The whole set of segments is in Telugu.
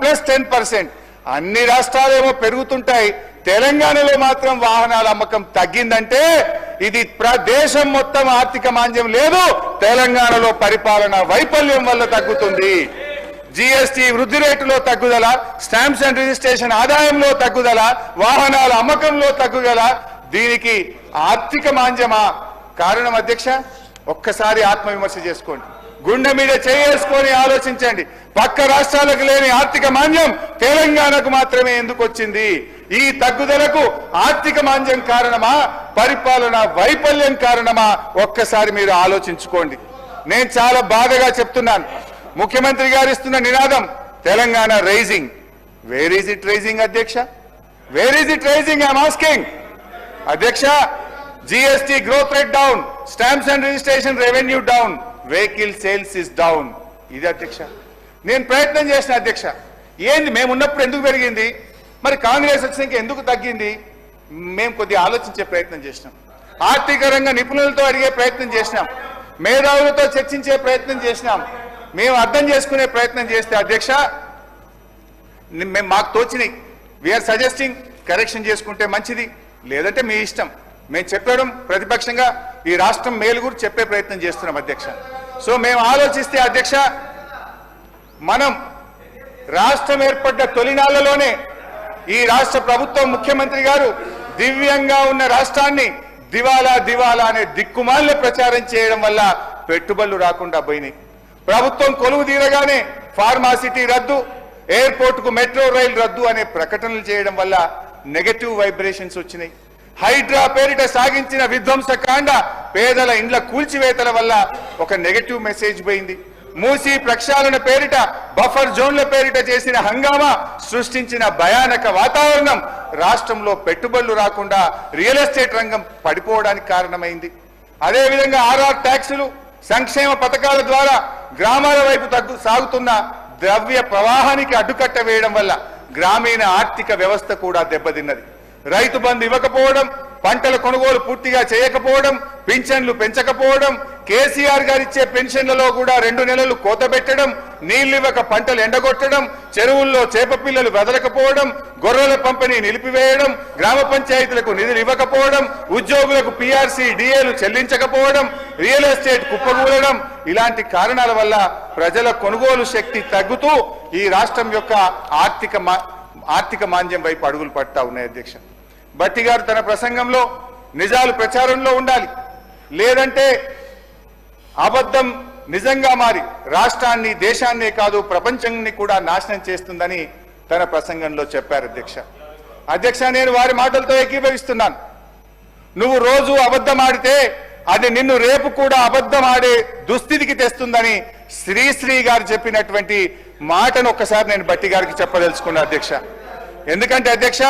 Plus ten percent. అన్ని రాష్ట్రాలేమో పెరుగుతుంటాయి. తెలంగాణలో మాత్రం వాహనాల అమ్మకం తగ్గిందంటే ఇది ప్రదేశం మొత్తం ఆర్థిక మాంద్యం లేదు. తెలంగాణలో పరిపాలన వైఫల్యం వల్ల తగ్గుతుంది. జీఎస్టీ వృద్ధి రేటులో తగ్గుదల స్టాంప్స్ అండ్ రిజిస్ట్రేషన్ ఆదాయంలో తగ్గుదల వాహనాల అమ్మకంలో తగ్గుదల దీనికి ఆర్థిక మాంద్యమా కారణం అధ్యక్ష? ఒక్కసారి ఆత్మవిమర్శ చేసుకోండి. గుండె మీద చేసుకొని ఆలోచించండి. పక్క రాష్ట్రాలకు లేని ఆర్థిక మాంద్యం తెలంగాణకు మాత్రమే ఎందుకు వచ్చింది? ఈ తగ్గుదలకు ఆర్థిక మాంద్యం కారణమా? పరిపాలన వైఫల్యం కారణమా? ఒక్కసారి మీరు ఆలోచించుకోండి. నేను చాలా బాధగా చెప్తున్నాను. ముఖ్యమంత్రి గారు ఇస్తున్న నినాదం Telangana rising. Where is it rising అధ్యక్ష? Where is it rising I'm asking అధ్యక్ష GST growth rate down stamps and registration revenue down vehicle sales is down ఇది అధ్యక్ష. నేను ప్రయత్నం చేసిన అధ్యక్ష. ఏంది మేము ఉన్నప్పుడు ఎందుకు పెరిగింది? మరి కాంగ్రెస్ వచ్చినాక ఎందుకు తగ్గింది? మేము కొద్దిగా ఆలోచించే ప్రయత్నం చేసినాం. ఆర్థిక రంగ నిపుణులతో అడిగే ప్రయత్నం చేసినాం. మేధావులతో చర్చించే ప్రయత్నం చేసినాం. మేము అర్థం చేసుకునే ప్రయత్నం చేస్తే అధ్యక్ష మేము మాకు తోచినాయి. వీఆర్ సజెస్టింగ్ కరెక్షన్ చేసుకుంటే మంచిది. లేదంటే మీ ఇష్టం. మేము చెప్పడం ప్రతిపక్షంగా ఈ రాష్ట్రం మేలు గురించి చెప్పే ప్రయత్నం చేస్తున్నాం అధ్యక్ష. సో మేము ఆలోచిస్తే అధ్యక్ష మనం రాష్ట్రం ఏర్పడ్డ తొలినాళ్ళలోనే ఈ రాష్ట్ర ప్రభుత్వం ముఖ్యమంత్రి గారు దివ్యంగా ఉన్న రాష్ట్రాన్ని దివాలా దివాలా అనే దిక్కుమాల ప్రచారం చేయడం వల్ల పెట్టుబడులు రాకుండా పోయినాయి. ప్రభుత్వం కొలువు తీరగానే ఫార్మాసిటీ రద్దు ఎయిర్పోర్ట్కు మెట్రో రైలు రద్దు అనే ప్రకటనలు చేయడం వల్ల నెగటివ్ వైబ్రేషన్స్ వచ్చినాయి. హైడ్రా పేరిట సాగించిన విధ్వంసకాండ పేదల ఇండ్ల కూల్చివేతల వల్ల ఒక నెగటివ్ మెసేజ్ పోయింది. మూసి ప్రక్షాళన పేరిట బఫర్ జోన్ల పేరిట చేసిన హంగామా సృష్టించిన భయానక వాతావరణం రాష్ట్రంలో పెట్టుబడులు రాకుండా రియల్ ఎస్టేట్ రంగం పడిపోవడానికి కారణమైంది. అదేవిధంగా ఆర్ఆర్ ట్యాక్సులు సంక్షేమ పథకాల ద్వారా గ్రామాల వైపు తగ్గు సాగుతున్న ద్రవ్య ప్రవాహానికి అడ్డుకట్ట వేయడం వల్ల గ్రామీణ ఆర్థిక వ్యవస్థ కూడా దెబ్బతిన్నది. రైతు బంధు ఇవ్వకపోవడం పంటల కొనుగోలు పూర్తిగా చేయకపోవడం పింఛన్లు పెంచకపోవడం కేసీఆర్ గారు ఇచ్చే పెన్షన్లలో కూడా రెండు నెలలు కోత పెట్టడం నీళ్ళివ్వక పంటలు ఎండగొట్టడం చెరువుల్లో చేప పిల్లలు వెదలకపోవడం గొర్రెల పంపిణీ నిలిపివేయడం గ్రామ పంచాయతీలకు నిధులు ఇవ్వకపోవడం ఉద్యోగులకు పీఆర్సీ డిఏలు చెల్లించకపోవడం రియల్ ఎస్టేట్ కుప్పకూలడం ఇలాంటి కారణాల వల్ల ప్రజల కొనుగోలు శక్తి తగ్గుతూ ఈ రాష్ట్రం యొక్క ఆర్థిక మా- ఆర్థిక మాంద్యం వైపు అడుగులు పడతా ఉన్నాయి అధ్యక్ష. బట్టి గారు తన ప్రసంగంలో నిజాలు ప్రచారంలో ఉండాలి. లేదంటే అబద్ధం నిజంగా మారి రాష్ట్రాన్ని దేశాన్నే కాదు ప్రపంచాన్ని కూడా నాశనం చేస్తుందని తన ప్రసంగంలో చెప్పారు అధ్యక్ష. అధ్యక్ష నేను వారి మాటలతో ఏకీభవిస్తున్నాను. నువ్వు రోజు అబద్ధం ఆడితే అది నిన్ను రేపు కూడా అబద్ధం ఆడే దుస్థితికి తెస్తుందని శ్రీశ్రీ గారు చెప్పినటువంటి మాటను ఒక్కసారి నేను బట్టి గారికి చెప్పదలుచుకున్నా అధ్యక్ష. ఎందుకంటే అధ్యక్ష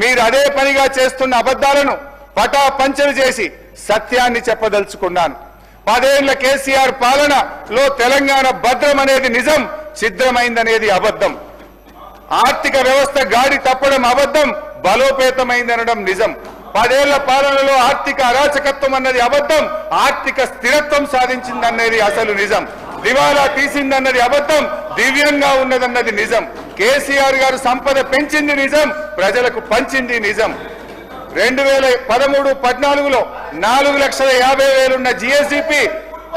మీరు అదే పనిగా చేస్తున్న అబద్ధాలను పటాపంచలు చేసి సత్యాన్ని చెప్పదలుచుకున్నాను. పదేళ్ళ కేసీఆర్ పాలనలో తెలంగాణ భద్రం అనేది నిజం ఛిద్రమైందనేది అబద్ధం. ఆర్థిక వ్యవస్థ గాడి తప్పడం అబద్ధం బలోపేతమైందనడం నిజం. పదేళ్ళ పాలనలో ఆర్థిక అరాచకత్వం అన్నది అబద్ధం ఆర్థిక స్థిరత్వం సాధించిందన్నది అసలు నిజం. దివాలా తీసిందన్నది అబద్ధం దివ్యంగా ఉన్నదన్నది నిజం. కేసీఆర్ గారు సంపద పెంచింది నిజం ప్రజలకు పంచింది నిజం. రెండు వేల పదమూడు పద్నాలుగులో నాలుగు లక్షల యాభై వేలున్న జిఎస్డిపి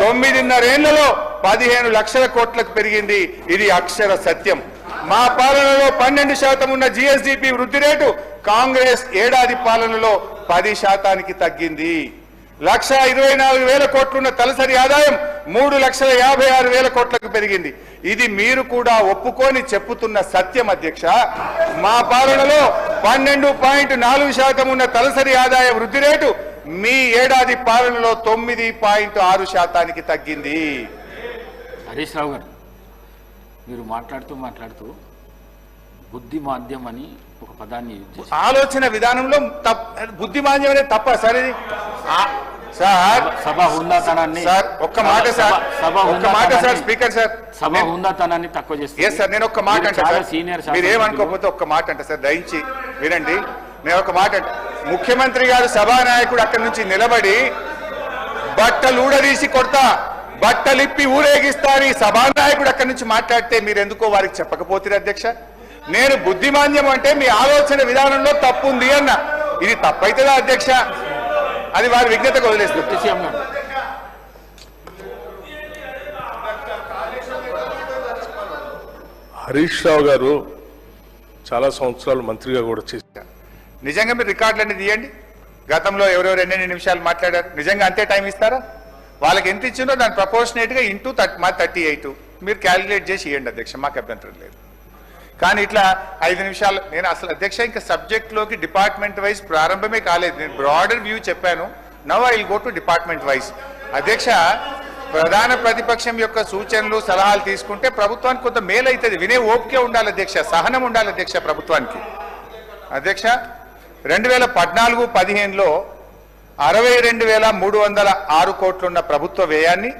తొమ్మిదిన్నరేళ్ళలో పదిహేను లక్షల కోట్లకు పెరిగింది. ఇది అక్షర సత్యం. మా పాలనలో పన్నెండు శాతం ఉన్న జిఎస్డిపి వృద్ధి రేటు కాంగ్రెస్ ఏడాది పాలనలో పది శాతానికి తగ్గింది. లక్ష ఇరవై నాలుగు వేల కోట్లున్న తలసరి ఆదాయం మూడు లక్షల యాభై ఆరు వేల కోట్లకు పెరిగింది. ఇది మీరు కూడా ఒప్పుకొని చెప్పుతున్న సత్యం అధ్యక్ష. మా పాలనలో పన్నెండు పాయింట్ నాలుగు శాతం ఉన్న తలసరి ఆదాయ వృద్ధి రేటు మీ ఏడాది పాలనలో తొమ్మిది పాయింట్ ఆరు శాతానికి తగ్గింది. హరీష్ రావు గారు మీరు మాట్లాడుతూ మాట్లాడుతూ బుద్ధి మాధ్యం అని ఒక పదాన్ని. ఆలోచన విధానంలో తప్ బుద్ధిమాన్యం అనేది తప్ప సార్ సార్ సభ హుందాతనాన్ని సార్ ఒక్క మాట సార్ సభ- ఒక్క మాట సార్ స్పీకర్ సార్. సభ నేను- హుందాతనాన్ని తక్కువ చేస్తుంది. ఎస్ సార్ నేను ఒక్క మాట అంటే సార్. సీనియర్ మీరు ఏమనుకోకపోతే ఒక్క మాట అంటే సార్ దయించి వినండి. నేను ఒక మాట అంటే. ముఖ్యమంత్రి గారు సభానాయకుడు అక్కడి నుంచి నిలబడి బట్టలు ఊడదీసి కొడతా బట్టలిప్పి ఊరేగిస్తారు ఈ సభానాయకుడు అక్కడి నుంచి మాట్లాడితే మీరు ఎందుకో వారికి చెప్పకపోతే అధ్యక్ష. నేను బుద్ధిమాన్యం అంటే మీ ఆలోచన విధానంలో తప్పు ఉంది అన్న. ఇది తప్పైతుందా అధ్యక్ష? అది వారి విజ్ఞతకు వదిలేస్తుంది. సీఎం గారు హరీష్ రావు గారు చాలా సంవత్సరాలు మంత్రిగా కూడా చేశారు. నిజంగా మీరు రికార్డులన్నీ తీయండి. గతంలో ఎవరెవరు ఎన్నెన్ని నిమిషాలు మాట్లాడారు? నిజంగా అంతే టైం ఇస్తారా? వాళ్ళకి ఎంత ఇచ్చిందో దాని ప్రపోర్షనేట్గా ఇంటూ మా థర్టీ ఎయిట్ మీరు క్యాలిక్యులేట్ చేసి ఇవ్వండి అధ్యక్ష మాకు అభ్యంతరం లేదు. కానీ ఇట్లా ఐదు నిమిషాలు నేను అసలు అధ్యక్ష ఇంకా సబ్జెక్ట్లోకి డిపార్ట్మెంట్ వైజ్ ప్రారంభమే కాలేదు. నేను బ్రాడర్ వ్యూ చెప్పాను. Now I go to department wise అధ్యక్ష ప్రధాన ప్రతిపక్షం యొక్క సూచనలు సలహాలు తీసుకుంటే ప్రభుత్వానికి కొంత మేలు అవుతుంది వినే ఓపికే ఉండాలి అధ్యక్ష సహనం ఉండాలి అధ్యక్ష ప్రభుత్వానికి. అధ్యక్ష రెండు వేల పద్నాలుగు పదిహేనులో అరవై రెండు వేల మూడు వందల ఆరు కోట్లున్న ప్రభుత్వ వ్యయాన్ని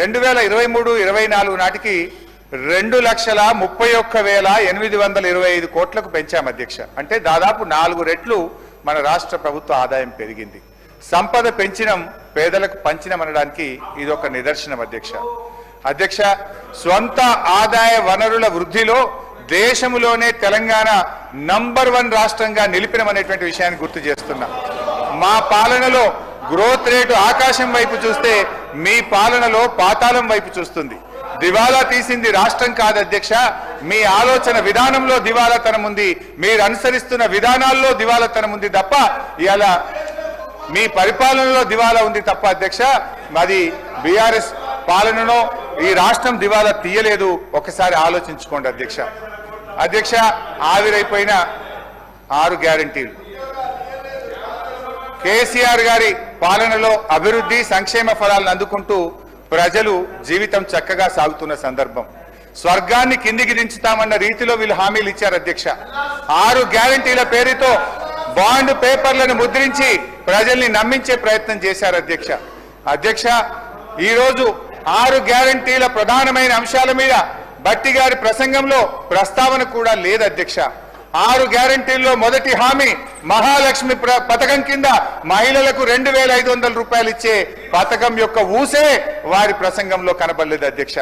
రెండు వేల ఇరవై మూడు ఇరవై నాలుగు నాటికి రెండు లక్షల ముప్పై ఒక్క వేల ఎనిమిది వందల ఇరవై ఐదు కోట్లకు పెంచాం అధ్యక్ష. అంటే దాదాపు నాలుగు రెట్లు మన రాష్ట్ర ప్రభుత్వ ఆదాయం పెరిగింది. సంపద పెంచినం పేదలకు పంచినం అనడానికి ఇది ఒక నిదర్శనం అధ్యక్ష. అధ్యక్ష స్వంత ఆదాయ వనరుల వృద్ధిలో దేశంలోనే తెలంగాణ నంబర్ వన్ రాష్ట్రంగా నిలిపినమనేటువంటి విషయాన్ని గుర్తు చేస్తున్నా. మా పాలనలో గ్రోత్ రేటు ఆకాశం వైపు చూస్తే మీ పాలనలో పాతాళం వైపు చూస్తుంది. దివాలా తీసింది రాష్ట్రం కాదు అధ్యక్ష. మీ ఆలోచన విధానంలో దివాలాతనం ఉంది. మీరు అనుసరిస్తున్న విధానాల్లో దివాలాతనం ఉంది తప్ప ఇలా మీ పరిపాలనలో దివాలా ఉంది తప్ప అధ్యక్ష. మరి బీఆర్ఎస్ పాలనలో ఈ రాష్ట్రం దివాలా తీయలేదు. ఒకసారి ఆలోచించుకోండి అధ్యక్ష. అధ్యక్ష ఆవిరైపోయిన ఆరు గ్యారంటీలు. కేసీఆర్ గారి పాలనలో అభివృద్ధి సంక్షేమ ఫలాలను అందుకుంటూ ప్రజలు జీవితం చక్కగా సాగుతున్న సందర్భం. స్వర్గాన్ని కిందికి దించుతామన్న రీతిలో వీళ్ళు హామీలు ఇచ్చారు అధ్యక్ష. ఆరు గ్యారంటీల పేరుతో బాండ్ పేపర్లను ముద్రించి ప్రజల్ని నమ్మించే ప్రయత్నం చేశారు అధ్యక్ష. అధ్యక్ష ఈరోజు ఆరు గ్యారంటీల ప్రధానమైన అంశాల మీద బట్టి గారి ప్రసంగంలో ప్రస్తావన కూడా లేదు అధ్యక్ష. ఆరు గ్యారంటీల్లో మొదటి హామీ మహాలక్ష్మి పథకం కింద మహిళలకు రెండు వేల ఐదు వందల రూపాయలు ఇచ్చే పథకం యొక్క ఊసే వారి ప్రసంగంలో కనబడలేదు అధ్యక్ష.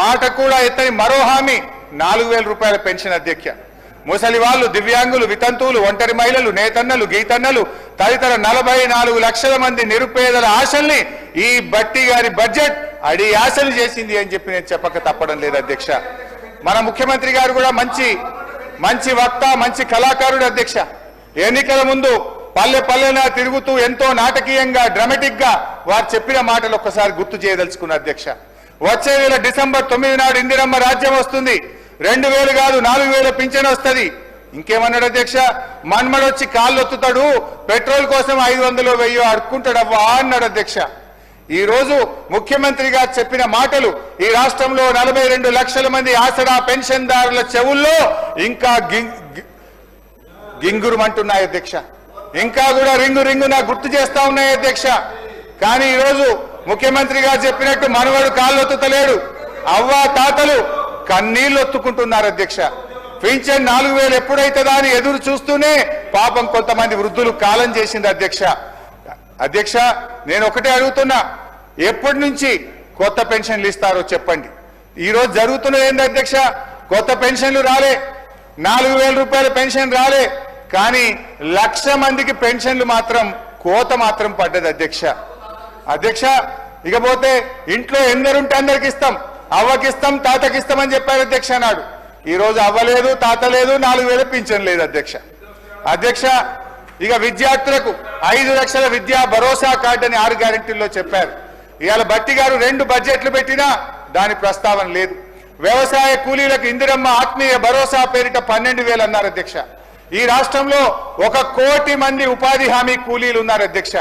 మాట కూడా ఎత్తని మరో హామీ నాలుగు వేల రూపాయల పెన్షన్ అధ్యక్ష. ముసలి వాళ్ళు దివ్యాంగులు వితంతువులు ఒంటరి మహిళలు నేతన్నలు గీతన్నలు తదితర నలభై నాలుగు లక్షల మంది నిరుపేదల ఆశల్ని ఈ బట్టి గారి బడ్జెట్ అడి ఆశలు చేసింది అని చెప్పి నేను చెప్పక తప్పడం లేదు అధ్యక్ష. మన ముఖ్యమంత్రి గారు కూడా మంచి మంచి వక్త మంచి కళాకారుడు అధ్యక్ష. ఎన్నికల ముందు పల్లె పల్లెన తిరుగుతూ ఎంతో నాటకీయంగా డ్రామాటిక్గా వారు చెప్పిన మాటలు ఒక్కసారి గుర్తు చేయదలుచుకున్న అధ్యక్ష. వచ్చే నెల డిసెంబర్ తొమ్మిది నాడు ఇందిరమ్మ రాజ్యం వస్తుంది. రెండు వేలు కాదు నాలుగు వేల పింఛన్ వస్తుంది. ఇంకేమన్నాడు అధ్యక్ష? మన్మడొచ్చి కాళ్ళు ఒత్తుతాడు పెట్రోల్ కోసం ఐదు వందలు వెయ్యో అడుక్కుంటాడవ్వా అన్నాడు అధ్యక్ష. ఈ రోజు ముఖ్యమంత్రి గారు చెప్పిన మాటలు ఈ రాష్ట్రంలో నలభై రెండు లక్షల మంది ఆసరా పెన్షన్దారుల చెవుల్లో ఇంకా గింగురుమంటున్నాయి అధ్యక్ష. ఇంకా కూడా రింగు రింగు నాకు గుర్తు చేస్తా ఉన్నాయి అధ్యక్ష. కానీ ఈ రోజు ముఖ్యమంత్రి గారు చెప్పినట్టు మనవడు కాళ్ళు ఒత్తుతలేడు అవ్వ తాతలు కన్నీళ్ళు ఒత్తుకుంటున్నారు అధ్యక్ష. పింఛన్ నాలుగు వేలు ఎప్పుడైతుందా అని ఎదురు చూస్తూనే పాపం కొంతమంది వృద్ధులు కాలం చేసింది అధ్యక్ష. అధ్యక్ష నేను ఒకటే అడుగుతున్నా. ఎప్పటి నుంచి కొత్త పెన్షన్లు ఇస్తారో చెప్పండి. ఈరోజు జరుగుతున్నది ఏంటి అధ్యక్ష? కొత్త పెన్షన్లు రాలే. నాలుగు వేల రూపాయల పెన్షన్ రాలే. కానీ లక్ష మందికి పెన్షన్లు మాత్రం కోత మాత్రం పడ్డది అధ్యక్ష. అధ్యక్ష ఇకపోతే ఇంట్లో ఎందరుంటే అందరికి ఇస్తాం. అవ్వకిస్తాం తాతకిస్తాం అని చెప్పారు అధ్యక్ష నాడు. ఈరోజు అవ్వలేదు తాత లేదు నాలుగు వేల పింఛన్ లేదు అధ్యక్ష. అధ్యక్ష ఇక విద్యార్థులకు ఐదు లక్షల విద్యా భరోసా కార్డు అని ఆరు గ్యారెంటీల్లో చెప్పారు. ఇవాళ బట్టి గారు రెండు బడ్జెట్లు పెట్టినా దాని ప్రస్తావన లేదు. వ్యవసాయ కూలీలకు ఇందిరమ్మ ఆత్మీయ భరోసా పేరిట పన్నెండు వేలు అన్నారు అధ్యక్ష. ఈ రాష్ట్రంలో ఒక కోటి మంది ఉపాధి హామీ కూలీలు ఉన్నారు అధ్యక్ష.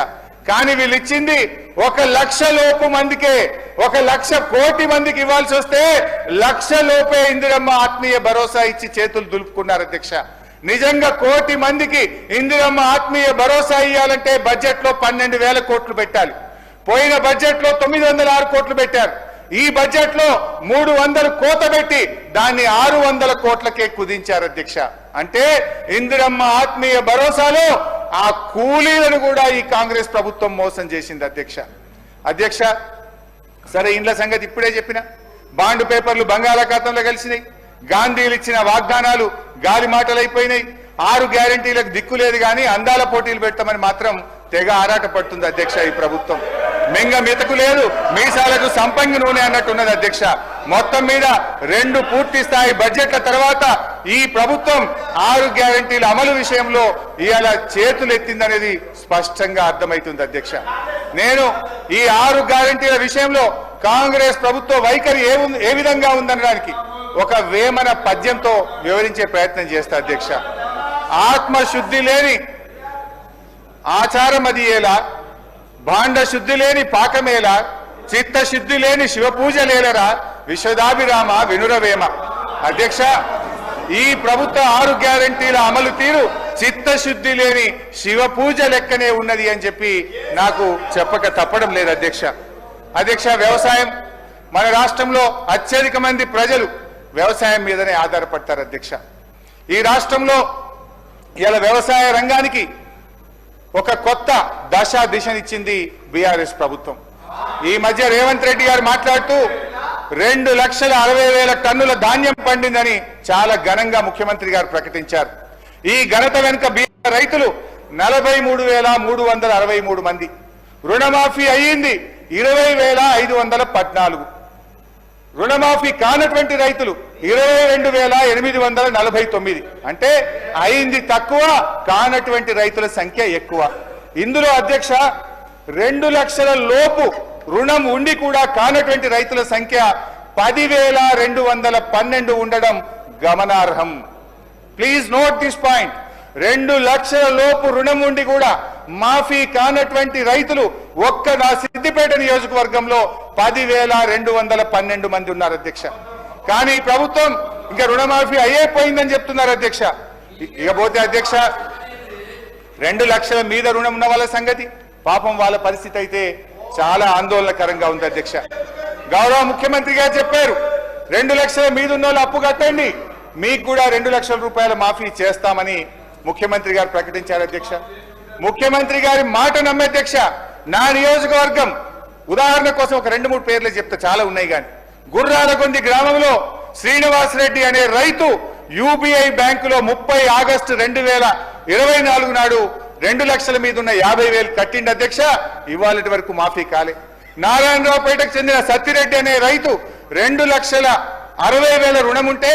కానీ వీళ్ళు ఇచ్చింది ఒక లక్ష లోపు మందికే ఒక లక్ష కోటి మందికి ఇవ్వాల్సి వస్తే లక్ష లోపే ఇందిరమ్మ ఆత్మీయ భరోసా ఇచ్చి చేతులు దులుపుకున్నారు అధ్యక్ష. నిజంగా కోటి మందికి ఇందిరమ్మ ఆత్మీయ భరోసా ఇవ్వాలంటే బడ్జెట్లో పన్నెండు వేల కోట్లు పెట్టాలి. పోయిన బడ్జెట్లో తొమ్మిది వందల ఆరు కోట్లు పెట్టారు. ఈ బడ్జెట్లో మూడు వందలు కోత పెట్టి దాన్ని ఆరు వందల కోట్లకే కుదించారు అధ్యక్ష. అంటే ఇందిరమ్మ ఆత్మీయ భరోసాలో ఆ కూలీలను కూడా ఈ కాంగ్రెస్ ప్రభుత్వం మోసం చేసింది అధ్యక్ష. అధ్యక్ష సరే ఇండ్ల సంగతి ఇప్పుడే చెప్పిన. బాండ్ పేపర్లు బంగాళాఖాతంలో కలిసినాయి. గాంధీలు ఇచ్చిన వాగ్దానాలు గాలి మాటలైపోయినాయి ఆరు గ్యారంటీలకు దిక్కు లేదు కానీ అందాల పోటీలు పెట్టమని మాత్రం తెగ ఆరాట పడుతుంది అధ్యక్ష ఈ ప్రభుత్వం. మింగ మితకు లేదు మీసాలకు సంపంగి నూనె అన్నట్టున్నది అధ్యక్ష. మొత్తం మీద రెండు పూర్తి స్థాయి బడ్జెట్ల తర్వాత ఈ ప్రభుత్వం ఆరు గ్యారంటీల అమలు విషయంలో ఇవాళ చేతులు ఎత్తిందనేది స్పష్టంగా అర్థమవుతుంది అధ్యక్ష. నేను ఈ ఆరు గ్యారంటీల విషయంలో కాంగ్రెస్ ప్రభుత్వ వైఖరి ఏ ఏ విధంగా ఉందనడానికి ఒక వేమన పద్యంతో వివరించే ప్రయత్నం చేస్తా అధ్యక్ష. ఆత్మశుద్ధి లేని ఆచారం అది ఎలా భాండ శుద్ధి లేని పాకమేలా చిత్తశుద్ధి లేని శివపూజ లేలరా విశ్వదాభిరామ వినురవేమ. అధ్యక్ష ఈ ప్రభుత్వ ఆరు గ్యారంటీల అమలు తీరు చిత్తశుద్ధి లేని శివ పూజ లెక్కనే ఉన్నది అని చెప్పి నాకు చెప్పక తప్పడం లేదు అధ్యక్ష. అధ్యక్ష వ్యవసాయం మన రాష్ట్రంలో అత్యధిక మంది ప్రజలు వ్యవసాయం మీదనే ఆధారపడతారు అధ్యక్ష. ఈ రాష్ట్రంలో ఇలా వ్యవసాయ రంగానికి ఒక కొత్త దశ దిశనిచ్చింది బీఆర్ఎస్ ప్రభుత్వం. ఈ మధ్య రేవంత్ రెడ్డి గారు మాట్లాడుతూ రెండు లక్షల అరవై వేల టన్నుల ధాన్యం పండిందని చాలా ఘనంగా ముఖ్యమంత్రి గారు ప్రకటించారు. ఈ ఘనత వెనుక బీఆర్ రైతులు నలభై మూడు వేల మూడు వందల అరవై మూడు మంది. రుణమాఫీ అయ్యింది ఇరవై వేల ఐదు వందల పద్నాలుగు. రుణమాఫీ కానటువంటి రైతులు ఇరవై రెండు వేల ఎనిమిది వందల నలభై తొమ్మిది. అంటే అయింది తక్కువ కానటువంటి రైతుల సంఖ్య ఎక్కువ. ఇందులో అధ్యక్ష రెండు లక్షల లోపు రుణం ఉండి కూడా కానటువంటి రైతుల సంఖ్య పదివేల రెండు వందల పన్నెండు ఉండడం గమనార్హం. ప్లీజ్ నోట్ దిస్ పాయింట్ రెండు లక్షల లోపు రుణం ఉండి కూడా మాఫీ కానటువంటి రైతులు ఒక్క నా సిద్దిపేట నియోజకవర్గంలో పదివేల రెండు వందల పన్నెండు మంది ఉన్నారు అధ్యక్ష. కానీ ప్రభుత్వం ఇంకా రుణమాఫీ అయ్యేపోయిందని చెప్తున్నారు అధ్యక్ష. ఇకపోతే అధ్యక్ష రెండు లక్షల మీద రుణం ఉన్న వాళ్ళ సంగతి. పాపం వాళ్ళ పరిస్థితి అయితే చాలా ఆందోళనకరంగా ఉంది అధ్యక్ష. గౌరవ ముఖ్యమంత్రి గారు చెప్పారు రెండు లక్షల మీద ఉన్న వాళ్ళు అప్పు కట్టండి. మీకు కూడా రెండు లక్షల రూపాయల మాఫీ చేస్తామని ముఖ్యమంత్రి గారు ప్రకటించారు అధ్యక్ష. ముఖ్యమంత్రి గారి మాట నమ్మే అధ్యక్ష నా నియోజకవర్గం ఉదాహరణ కోసం ఒక రెండు మూడు పేర్లు చెప్తే చాలా ఉన్నాయి కానీ. గుర్రాలగొండి గ్రామంలో శ్రీనివాస్ రెడ్డి అనే రైతు యూబీఐ బ్యాంకులో ముప్పై ఆగస్టు రెండు వేల ఇరవై నాలుగు నాడు రెండు లక్షల మీద ఉన్న యాభై వేలు కట్టిండి అధ్యక్ష. ఇవాళటి వరకు మాఫీ కాలే. నారాయణరావుపేటకు చెందిన సత్తిరెడ్డి అనే రైతు రెండు లక్షల అరవై వేల రుణం ఉంటే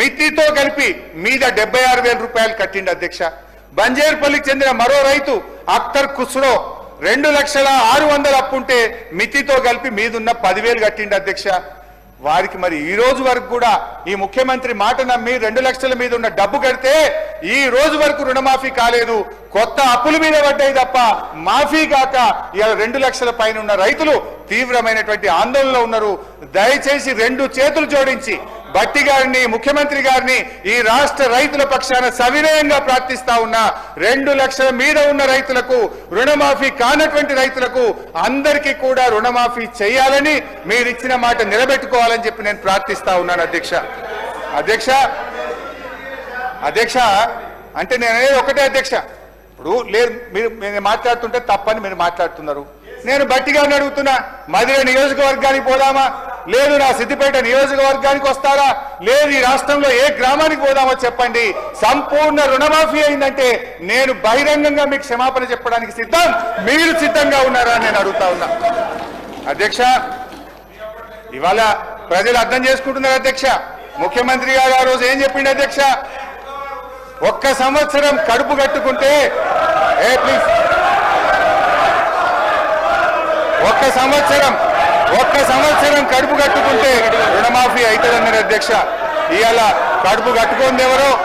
మితితో కలిపి మీద డెబ్బై ఆరు వేల రూపాయలు కట్టిండి అధ్యక్ష. బంజేర్పల్లికి చెందిన మరో రైతు అఖ్తర్ కుస్రో రెండు లక్షల ఆరు వందల అప్పుంటే మితితో కలిపి మీదున్న పదివేలు కట్టిండి అధ్యక్ష. వారికి మరి ఈ రోజు వరకు కూడా ఈ ముఖ్యమంత్రి మాట నమ్మి రెండు లక్షల మీద ఉన్న డబ్బు కడితే ఈ రోజు వరకు రుణమాఫీ కాలేదు. కొత్త అప్పుల మీద పడ్డాయి తప్ప మాఫీ కాక ఇలా రెండు లక్షల పైన ఉన్న రైతులు తీవ్రమైనటువంటి ఆందోళనలో ఉన్నారు. దయచేసి రెండు చేతులు జోడించి బట్టి గారిని ముఖ్యమంత్రి గారిని ఈ రాష్ట్ర రైతుల పక్షాన సవినయంగా ప్రార్థిస్తా ఉన్నా రెండు లక్షల మీద ఉన్న రైతులకు రుణమాఫీ కానటువంటి రైతులకు అందరికీ కూడా రుణమాఫీ చేయాలని మీరు ఇచ్చిన మాట నిలబెట్టుకోవాలని చెప్పి నేను ప్రార్థిస్తా ఉన్నాను అధ్యక్ష. అధ్యక్ష అధ్యక్ష అంటే నేను ఒకటే అధ్యక్ష. ఇప్పుడు లేదు మీరు నేను మాట్లాడుతుంటే తప్పని మీరు మాట్లాడుతున్నారు. నేను బట్టిగా అడుగుతున్నా మధుర నియోజకవర్గానికి పోదామా? లేదు నా సిద్దిపేట నియోజకవర్గానికి వస్తారా? లేదు ఈ రాష్ట్రంలో ఏ గ్రామానికి పోదామో చెప్పండి. సంపూర్ణ రుణమాఫీ అయిందంటే నేను బహిరంగంగా మీకు క్షమాపణ చెప్పడానికి సిద్ధం. మీరు సిద్ధంగా ఉన్నారా నేను అడుగుతా ఉన్నా. అధ్యక్ష ఇవాళ ప్రజలు అర్థం చేసుకుంటున్నారు అధ్యక్ష. ముఖ్యమంత్రి గారు ఆ రోజు ఏం చెప్పిండు అధ్యక్ష? ఒక్క సంవత్సరం కడుపు కట్టుకుంటే ఏ ప్లీజ్. ఒక్క సంవత్సరం ఒక్క సంవత్సరం కడుపు కట్టుకుంటే రుణమాఫీ అవుతుందన్నారు అధ్యక్ష. ఇవాళ కడుపు కట్టుకుంది ఎవరో?